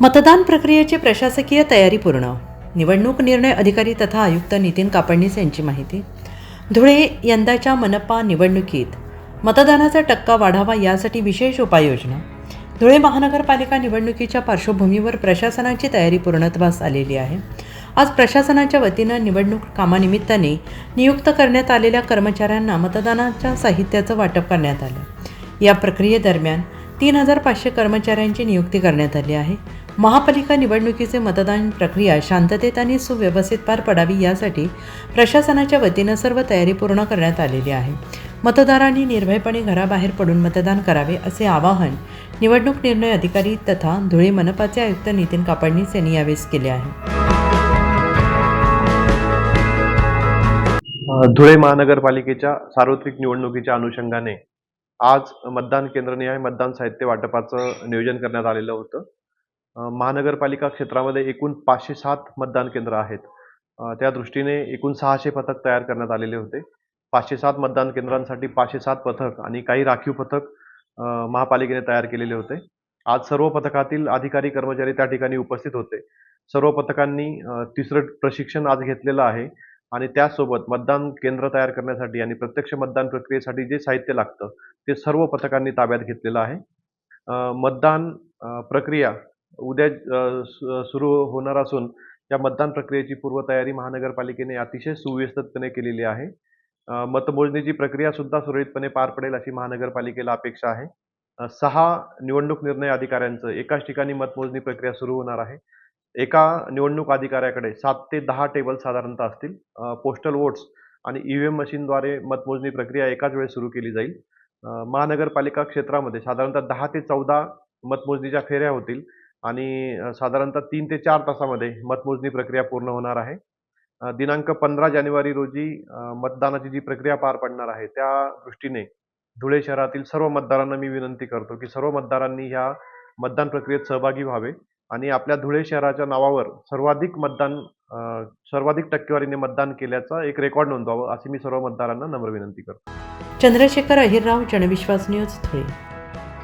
मतदान प्रक्रियेची प्रशासकीय तयारी पूर्ण. निवडणूक निर्णय अधिकारी तथा आयुक्त नितीन कापडणीस यांची माहिती. धुळे यंदाच्या मनपा निवडणुकीत मतदानाचा टक्का वाढावा यासाठी विशेष उपाययोजना. धुळे महानगरपालिका निवडणुकीच्या पार्श्वभूमीवर प्रशासनाची तयारी पूर्णत्वास आलेली आहे. आज प्रशासनाच्या वतीनं निवडणूक कामानिमित्ताने नियुक्त करण्यात आलेल्या कर्मचाऱ्यांना मतदानाच्या साहित्याचं वाटप करण्यात आलं. या प्रक्रियेदरम्यान तीन हजार पाचशे कर्मचाऱ्यांची नियुक्ती करण्यात आली आहे. महापालिका निवडणुकीचे मतदान प्रक्रिया शांततेत आणि सुव्यवस्थित पार पडावी यासाठी प्रशासनाच्या वतीनं सर्व तयारी पूर्ण करण्यात आलेली आहे. मतदारांनी निर्भयपणे घराबाहेर पडून मतदान करावे असे आवाहन निवडणूक निर्णय अधिकारी तथा धुळे मनपाचे आयुक्त नितीन कापडणीस यांनी यावेळेस केले आहे. धुळे महानगरपालिकेच्या सार्वत्रिक निवडणुकीच्या अनुषंगाने आज मतदान केंद्रनिहाय मतदान साहित्य वाटपाचं नियोजन करण्यात आलेलं होतं. महानगरपालिका क्षेत्रामध्ये एकूण पाचशे सात मतदान केंद्र आहेत. त्या दृष्टीने एकूण सहाशे पथक तयार करण्यात आलेले होते. पाचशे सात मतदान केंद्रांसाठी पाचशे सात पथक आणि काही राखीव पथक महापालिकेने तयार केलेले होते. आज सर्व पथकातील अधिकारी कर्मचारी त्या ठिकाणी उपस्थित होते. सर्व पथकांनी तिसरं प्रशिक्षण आज घेतलेलं आहे आणि त्यासोबत मतदान केंद्र तयार करण्यासाठी आणि प्रत्यक्ष मतदान प्रक्रियेसाठी जे साहित्य लागतं ते सर्व पथकांनी ताब्यात घेतलेलं आहे. मतदान प्रक्रिया उद्या सु- सुरू होणार असून या मतदान प्रक्रियेची पूर्वतयारी महानगरपालिकेने अतिशय सुव्यवस्थितपणे केलेली आहे. मतमोजणीची प्रक्रिया सुद्धा सुरळीतपणे पार पडेल अशी महानगरपालिकेला अपेक्षा आहे. सहा निवडणूक निर्णय अधिकाऱ्यांचं एकाच ठिकाणी मतमोजणी प्रक्रिया सुरू होणार आहे. एका निवडणूक अधिकाऱ्याकडे सात ते दहा टेबल साधारणतः असतील. पोस्टल वोट्स आणि ई व्ही एम मशीनद्वारे मतमोजणी प्रक्रिया एकाच वेळेस सुरू केली जाईल. महानगरपालिका क्षेत्रामध्ये साधारणतः दहा ते चौदा मतमोजणीच्या फेऱ्या होतील. आणि साधारणतः तीन ते चार तासामध्ये मतमोजणी प्रक्रिया पूर्ण होणार आहे. दिनांक पंधरा जानेवारी रोजी मतदानाची जी प्रक्रिया पार पडणार आहे त्या दृष्टीने धुळे शहरातील सर्व मतदारांना मी विनंती करतो की सर्व मतदारांनी ह्या मतदान प्रक्रियेत सहभागी व्हावे आणि आपल्या धुळे शहराच्या नावावर सर्वाधिक मतदान सर्वाधिक टक्केवारीने मतदान केल्याचा एक रेकॉर्ड नोंदवावं अशी मी सर्व मतदारांना नम्र विनंती करतो. चंद्रशेखर अहिरराव जनविश्वास न्यूज धुळे.